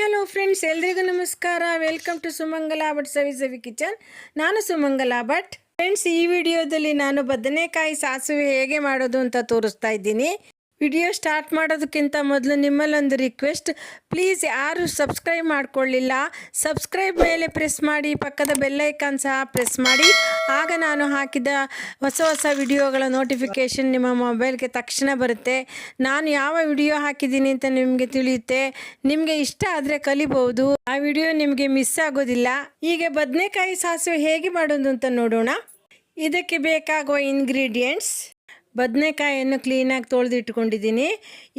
Hello friends, ಎಲ್ರಿಗೂ ನಮಸ್ಕಾರ. Welcome to Sumangala Bhat Savi kitchen. ನಾನು ಸುಮಂಗಲ ಭಟ್. ಫ್ರೆಂಡ್ಸ್, ಈ ವಿಡಿಯೋದಲ್ಲಿ ನಾನು ಬದನೆಕಾಯಿ ಸಾಸಿವೆ ಹೇಗೆ ಮಾಡೋದು ಅಂತ ತೋರಿಸ್ತಾ ಇದ್ದೀನಿ. ವಿಡಿಯೋ ಸ್ಟಾರ್ಟ್ ಮಾಡೋದಕ್ಕಿಂತ ಮೊದಲು ನಿಮ್ಮಲ್ಲೊಂದು ರಿಕ್ವೆಸ್ಟ್ ಪ್ಲೀಸ್ ಯಾರು ಸಬ್ಸ್ಕ್ರೈಬ್ ಮಾಡ್ಕೊಳ್ಳಿಲ್ಲ. ಸಬ್ಸ್ಕ್ರೈಬ್ ಮೇಲೆ ಪ್ರೆಸ್ ಮಾಡಿ, ಪಕ್ಕದ ಬೆಲ್ಲೈಕಾನ್ ಸಹ ಪ್ರೆಸ್ ಮಾಡಿ. ಆಗ ನಾನು ಹಾಕಿದ ಹೊಸ ಹೊಸ ವಿಡಿಯೋಗಳ ನೋಟಿಫಿಕೇಷನ್ ನಿಮ್ಮ ಮೊಬೈಲ್ಗೆ ತಕ್ಷಣ ಬರುತ್ತೆ. ನಾನು ಯಾವ ವಿಡಿಯೋ ಹಾಕಿದ್ದೀನಿ ಅಂತ ನಿಮಗೆ ತಿಳಿಯುತ್ತೆ. ನಿಮಗೆ ಇಷ್ಟ ಆದರೆ ಕಲಿಬಹುದು. ಆ ವಿಡಿಯೋ ನಿಮಗೆ ಮಿಸ್ ಆಗೋದಿಲ್ಲ. ಈಗ ಬದನೆಕಾಯಿ ಸಾಸಿವೆ ಹೇಗೆ ಮಾಡೋದು ಅಂತ ನೋಡೋಣ. ಇದಕ್ಕೆ ಬೇಕಾಗುವ ಇಂಗ್ರೀಡಿಯೆಂಟ್ಸ್ ಬದನೆಕಾಯನ್ನು ಕ್ಲೀನಾಗಿ ತೊಳೆದು ಇಟ್ಕೊಂಡಿದ್ದೀನಿ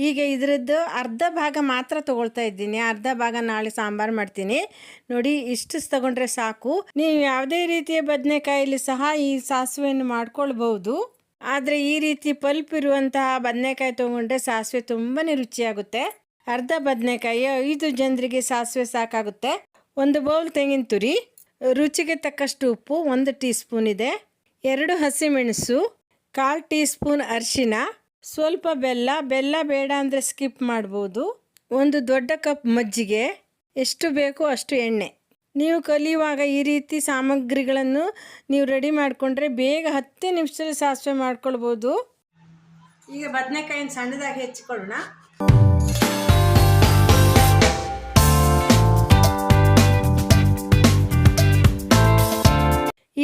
ಈಗ ಇದರದ್ದು ಅರ್ಧ ಭಾಗ ಮಾತ್ರ ತೊಗೊಳ್ತಾ ಇದ್ದೀನಿ. ಅರ್ಧ ಭಾಗ ನಾಳೆ ಸಾಂಬಾರು ಮಾಡ್ತೀನಿ. ನೋಡಿ, ಇಷ್ಟು ತಗೊಂಡ್ರೆ ಸಾಕು. ನೀವು ಯಾವುದೇ ರೀತಿಯ ಬದನೆಕಾಯಲ್ಲಿ ಸಹ ಈ ಸಾಸಿವೆಯನ್ನು ಮಾಡ್ಕೊಳ್ಬಹುದು. ಆದರೆ ಈ ರೀತಿ ಪಲ್ಪ್ ಇರುವಂತಹ ಬದನೆಕಾಯಿ ತೊಗೊಂಡ್ರೆ ಸಾಸಿವೆ ತುಂಬಾ ರುಚಿಯಾಗುತ್ತೆ. ಅರ್ಧ ಬದನೆಕಾಯಿ, ಐದು ಜನರಿಗೆ ಸಾಸಿವೆ ಸಾಕಾಗುತ್ತೆ. ಒಂದು ಬೌಲ್ ತೆಂಗಿನ ತುರಿ, ರುಚಿಗೆ ತಕ್ಕಷ್ಟು ಉಪ್ಪು, ಒಂದು ಟೀ ಸ್ಪೂನ್ ಇದೆ. ಎರಡು ಹಸಿಮೆಣಸು ಕಾಲು ಟೀ ಸ್ಪೂನ್ ಅರಿಶಿನ, ಸ್ವಲ್ಪ ಬೆಲ್ಲ ಬೆಲ್ಲ ಬೇಡ ಅಂದರೆ ಸ್ಕಿಪ್ ಮಾಡ್ಬೋದು. ಒಂದು ದೊಡ್ಡ ಕಪ್ ಮಜ್ಜಿಗೆ, ಎಷ್ಟು ಬೇಕೋ ಅಷ್ಟು ಎಣ್ಣೆ. ನೀವು ಕಲಿಯುವಾಗ ಈ ರೀತಿ ಸಾಮಗ್ರಿಗಳನ್ನು ನೀವು ರೆಡಿ ಮಾಡಿಕೊಂಡ್ರೆ ಬೇಗ ಹತ್ತು ನಿಮಿಷದಲ್ಲಿ ಸಾಸಿವೆ ಮಾಡ್ಕೊಳ್ಬೋದು. ಈಗ ಬದನೆಕಾಯಿನ ಸಣ್ಣದಾಗಿ ಹೆಚ್ಚಿಕೊಳ್ಳೋಣ.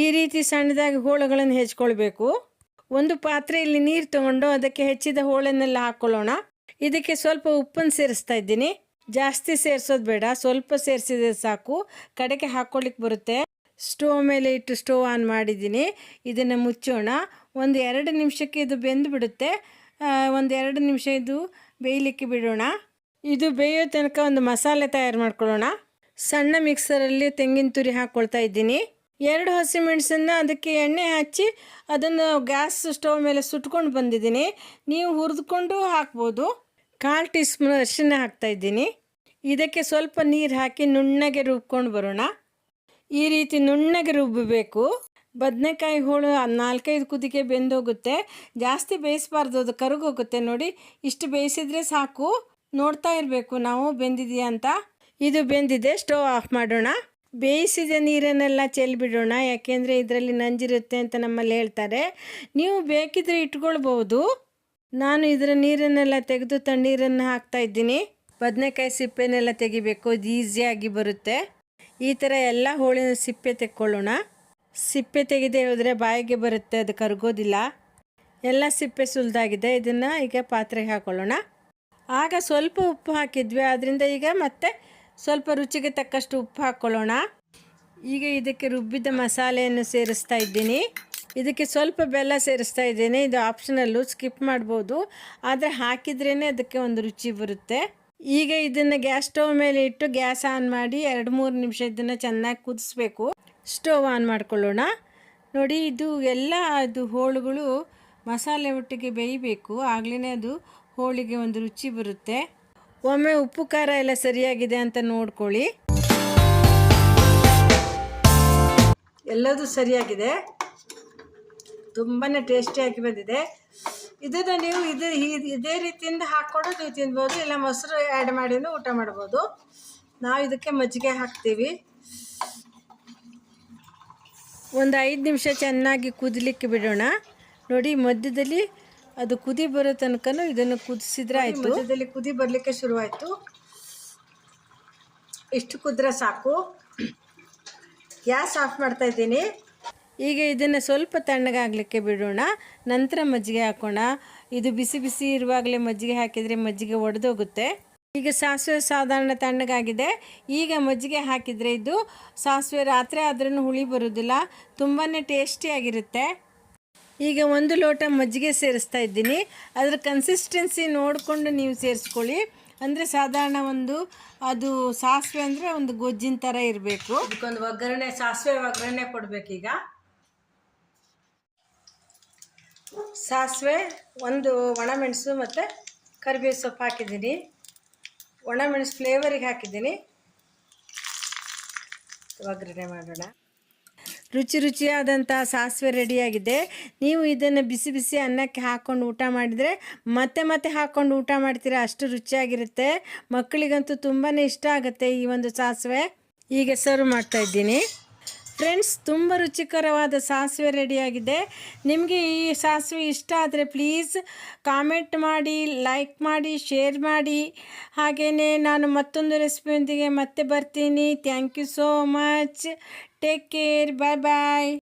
ಈ ರೀತಿ ಸಣ್ಣದಾಗಿ ಹೋಳುಗಳನ್ನು ಹೆಚ್ಕೊಳ್ಬೇಕು. ಒಂದು ಪಾತ್ರೆಯಲ್ಲಿ ನೀರು ತಗೊಂಡು ಅದಕ್ಕೆ ಹೆಚ್ಚಿದ ಹೋಳನ್ನೆಲ್ಲ ಹಾಕ್ಕೊಳ್ಳೋಣ ಇದಕ್ಕೆ ಸ್ವಲ್ಪ ಉಪ್ಪನ್ನು ಸೇರಿಸ್ತಾ ಇದ್ದೀನಿ. ಜಾಸ್ತಿ ಸೇರಿಸೋದು ಬೇಡ. ಸ್ವಲ್ಪ ಸೇರಿಸಿದ್ರೆ ಸಾಕು. ಕಡೆಗೆ ಹಾಕ್ಕೊಳ್ಳಿಕ್ಕೆ ಬರುತ್ತೆ. ಸ್ಟೋವ್ ಮೇಲೆ ಇಟ್ಟು ಸ್ಟೋವ್ ಆನ್ ಮಾಡಿದ್ದೀನಿ. ಇದನ್ನು ಮುಚ್ಚೋಣ. ಒಂದು ಎರಡು ನಿಮಿಷಕ್ಕೆ ಇದು ಬೆಂದು ಬಿಡುತ್ತೆ. ಒಂದು ಎರಡು ನಿಮಿಷ ಇದು ಬೇಯಲಿಕ್ಕೆ ಬಿಡೋಣ. ಇದು ಬೇಯೋ ತನಕ ಒಂದು ಮಸಾಲೆ ತಯಾರು ಮಾಡ್ಕೊಳ್ಳೋಣ. ಸಣ್ಣ ಮಿಕ್ಸರಲ್ಲಿ ತೆಂಗಿನ ತುರಿ ಹಾಕ್ಕೊಳ್ತಾ ಇದ್ದೀನಿ. ಎರಡು ಹಸಿಮೆಣಸನ್ನು ಅದಕ್ಕೆ ಎಣ್ಣೆ ಹಚ್ಚಿ ಅದನ್ನು ಗ್ಯಾಸ್ ಸ್ಟವ್ ಮೇಲೆ ಸುಟ್ಕೊಂಡು ಬಂದಿದ್ದೀನಿ. ನೀವು ಹುರಿದುಕೊಂಡು ಹಾಕ್ಬೋದು. ಕಾಲು ಟೀ ಸ್ಪೂನ್ ಅರಿಶಿನ ಹಾಕ್ತಾಯಿದ್ದೀನಿ ಇದಕ್ಕೆ ಸ್ವಲ್ಪ ನೀರು ಹಾಕಿ ನುಣ್ಣಗೆ ರುಬ್ಕೊಂಡು ಬರೋಣ. ಈ ರೀತಿ ನುಣ್ಣಗೆ ರುಬ್ಬಬೇಕು ಬದನೆಕಾಯಿ ಹೋಳು ನಾಲ್ಕೈದು ಕುದಿಗೆ ಬೆಂದೋಗುತ್ತೆ. ಜಾಸ್ತಿ ಬೇಯಿಸಬಾರ್ದು, ಅದು ಕರುಗೋಗುತ್ತೆ. ನೋಡಿ, ಇಷ್ಟು ಬೇಯಿಸಿದರೆ ಸಾಕು. ನೋಡ್ತಾ ಇರಬೇಕು, ನಾವು ಬೆಂದಿದೆಯಾ ಅಂತ. ಇದು ಬೆಂದಿದೆ, ಸ್ಟವ್ ಆಫ್ ಮಾಡೋಣ. ಬೇಯಿಸಿದ ನೀರನ್ನೆಲ್ಲ ಚೆಲ್ಬಿಡೋಣ, ಯಾಕೆಂದರೆ ಇದರಲ್ಲಿ ನಂಜಿರುತ್ತೆ ಅಂತ ನಮ್ಮಲ್ಲಿ ಹೇಳ್ತಾರೆ. ನೀವು ಬೇಕಿದ್ರೆ ಇಟ್ಕೊಳ್ಬೋದು ನಾನು ಇದರ ನೀರನ್ನೆಲ್ಲ ತೆಗೆದು ತಣ್ಣೀರನ್ನು ಹಾಕ್ತಾ ಇದ್ದೀನಿ. ಬದನೆಕಾಯಿ ಸಿಪ್ಪೆನೆಲ್ಲ ತೆಗಿಬೇಕು ಅದು ಈಸಿಯಾಗಿ ಬರುತ್ತೆ. ಈ ಥರ ಎಲ್ಲ ಹೋಳಿನ ಸಿಪ್ಪೆ ತೆಕ್ಕೊಳ್ಳೋಣ. ಸಿಪ್ಪೆ ತೆಗೆದೇ ಹೋದರೆ ಬಾಯಿಗೆ ಬರುತ್ತೆ, ಅದು ಕರಗೋದಿಲ್ಲ. ಎಲ್ಲ ಸಿಪ್ಪೆ ಸುಲಿದಾಗಿದೆ, ಇದನ್ನು ಈಗ ಪಾತ್ರೆಗೆ ಹಾಕೊಳ್ಳೋಣ. ಆಗ ಸ್ವಲ್ಪ ಉಪ್ಪು ಹಾಕಿದ್ವಿ ಆದ್ದರಿಂದ ಈಗ ಮತ್ತೆ ಸ್ವಲ್ಪ ರುಚಿಗೆ ತಕ್ಕಷ್ಟು ಉಪ್ಪು ಹಾಕ್ಕೊಳ್ಳೋಣ ಈಗ ಇದಕ್ಕೆ ರುಬ್ಬಿದ ಮಸಾಲೆಯನ್ನು ಸೇರಿಸ್ತಾ ಇದ್ದೀನಿ. ಇದಕ್ಕೆ ಸ್ವಲ್ಪ ಬೆಲ್ಲ ಸೇರಿಸ್ತಾ ಇದ್ದೀನಿ. ಇದು ಆಪ್ಷನಲ್ಲು ಸ್ಕಿಪ್ ಮಾಡ್ಬೋದು. ಆದರೆ ಹಾಕಿದ್ರೇ ಅದಕ್ಕೆ ಒಂದು ರುಚಿ ಬರುತ್ತೆ. ಈಗ ಇದನ್ನು ಗ್ಯಾಸ್ ಸ್ಟೋವ್ ಮೇಲೆ ಇಟ್ಟು ಗ್ಯಾಸ್ ಆನ್ ಮಾಡಿ ಎರಡು ಮೂರು ನಿಮಿಷ ಇದನ್ನು ಚೆನ್ನಾಗಿ ಕುದಿಸ್ಬೇಕು. ಸ್ಟೋವ್ ಆನ್ ಮಾಡ್ಕೊಳ್ಳೋಣ. ನೋಡಿ, ಇದು ಎಲ್ಲ ಅದು ಹೋಳುಗಳು ಮಸಾಲೆ ಒಟ್ಟಿಗೆ ಬೇಯಬೇಕು. ಆಗಲೇ ಅದು ಹೋಳಿಗೆ ಒಂದು ರುಚಿ ಬರುತ್ತೆ. ಒಮ್ಮೆ ಉಪ್ಪು ಖಾರ ಎಲ್ಲ ಸರಿಯಾಗಿದೆ ಅಂತ ನೋಡ್ಕೊಳ್ಳಿ. ಎಲ್ಲದೂ ಸರಿಯಾಗಿದೆ. ತುಂಬಾ ಟೇಸ್ಟಿಯಾಗಿ ಬಂದಿದೆ. ಇದನ್ನು ನೀವು ಇದು ಇದೇ ರೀತಿಯಿಂದ ಹಾಕ್ಕೊಂಡು ನೀವು ತಿನ್ಬೋದು, ಇಲ್ಲ ಮೊಸರು ಆ್ಯಡ್ ಮಾಡಿನೂ ಊಟ ಮಾಡ್ಬೋದು. ನಾವು ಇದಕ್ಕೆ ಮಜ್ಜಿಗೆ ಹಾಕ್ತೀವಿ. ಒಂದು ಐದು ನಿಮಿಷ ಚೆನ್ನಾಗಿ ಕುದಲಿಕ್ಕೆ ಬಿಡೋಣ. ನೋಡಿ ಮಧ್ಯದಲ್ಲಿ ಅದು ಕುದಿ ಬರೋ ತನಕನೂ ಇದನ್ನು ಕುದಿಸಿದ್ರೆ ಆಯಿತು. ಮಧ್ಯದಲ್ಲಿ ಕುದಿ ಬರಲಿಕ್ಕೆ ಶುರುವಾಯಿತು. ಇಷ್ಟು ಕುದ್ರೆ ಸಾಕು. ಗ್ಯಾಸ್ ಆಫ್ ಮಾಡ್ತಾ ಇದ್ದೀನಿ. ಈಗ ಇದನ್ನು ಸ್ವಲ್ಪ ತಣ್ಣಗಾಗಲಿಕ್ಕೆ ಬಿಡೋಣ. ನಂತರ ಮಜ್ಜಿಗೆ ಹಾಕೋಣ. ಇದು ಬಿಸಿ ಬಿಸಿ ಇರುವಾಗಲೇ ಮಜ್ಜಿಗೆ ಹಾಕಿದರೆ ಮಜ್ಜಿಗೆ ಒಡೆದೋಗುತ್ತೆ. ಈಗ ಸಾಸಿವೆ ಸಾಧಾರಣ ತಣ್ಣಗಾಗಿದೆ. ಈಗ ಮಜ್ಜಿಗೆ ಹಾಕಿದರೆ ಇದು ಸಾಸಿವೆ ರಾತ್ರಿ ಆದ್ರೂ ಹುಳಿ ಬರೋದಿಲ್ಲ ತುಂಬಾ ಟೇಸ್ಟಿಯಾಗಿರುತ್ತೆ. ಈಗ ಒಂದು ಲೋಟ ಮಜ್ಜಿಗೆ ಸೇರಿಸ್ತಾ ಇದ್ದೀನಿ. ಅದರ ಕನ್ಸಿಸ್ಟೆನ್ಸಿ ನೋಡಿಕೊಂಡು ನೀವು ಸೇರಿಸ್ಕೊಳ್ಳಿ. ಅಂದರೆ ಸಾಧಾರಣ ಒಂದು, ಅದು ಸಾಸಿವೆ ಅಂದರೆ ಒಂದು ಗೊಜ್ಜಿನ ಥರ ಇರಬೇಕು. ಅದಕ್ಕೊಂದು ಒಗ್ಗರಣೆ, ಸಾಸಿವೆ ಒಗ್ಗರಣೆ ಕೊಡಬೇಕೀಗ. ಸಾಸಿವೆ, ಒಂದು ಒಣಮೆಣಸು ಮತ್ತು ಕರಿಬೇವು ಸೊಪ್ಪು ಹಾಕಿದ್ದೀನಿ. ಒಣಮೆಣಸು ಫ್ಲೇವರಿಗೆ ಹಾಕಿದ್ದೀನಿ. ಒಗ್ಗರಣೆ ಮಾಡೋಣ. ರುಚಿ ರುಚಿಯಾದಂಥ ಸಾಸಿವೆ ರೆಡಿಯಾಗಿದೆ. ನೀವು ಇದನ್ನು ಬಿಸಿ ಬಿಸಿ ಅನ್ನಕ್ಕೆ ಹಾಕ್ಕೊಂಡು ಊಟ ಮಾಡಿದರೆ ಮತ್ತೆ ಮತ್ತೆ ಹಾಕ್ಕೊಂಡು ಊಟ ಮಾಡ್ತೀರಾ? ಅಷ್ಟು ರುಚಿಯಾಗಿರುತ್ತೆ. ಮಕ್ಕಳಿಗಂತೂ ತುಂಬಾ ಇಷ್ಟ ಆಗುತ್ತೆ ಈ ಒಂದು ಸಾಸಿವೆ. ಈಗ ಸರ್ವ್ ಮಾಡ್ತಾ ಇದ್ದೀನಿ. ಫ್ರೆಂಡ್ಸ್ ತುಂಬ ರುಚಿಕರವಾದ ಸಾಸಿವೆ ರೆಡಿಯಾಗಿದೆ ನಿಮಗೆ ಈ ಸಾಸಿವೆ ಇಷ್ಟ ಆದರೆ ಪ್ಲೀಸ್ ಕಾಮೆಂಟ್ ಮಾಡಿ ಲೈಕ್ ಮಾಡಿ ಶೇರ್ ಮಾಡಿ. ಹಾಗೆಯೇ ನಾನು ಮತ್ತೊಂದು ರೆಸಿಪಿಯೊಂದಿಗೆ ಮತ್ತೆ ಬರ್ತೀನಿ. Thank you so much take care bye bye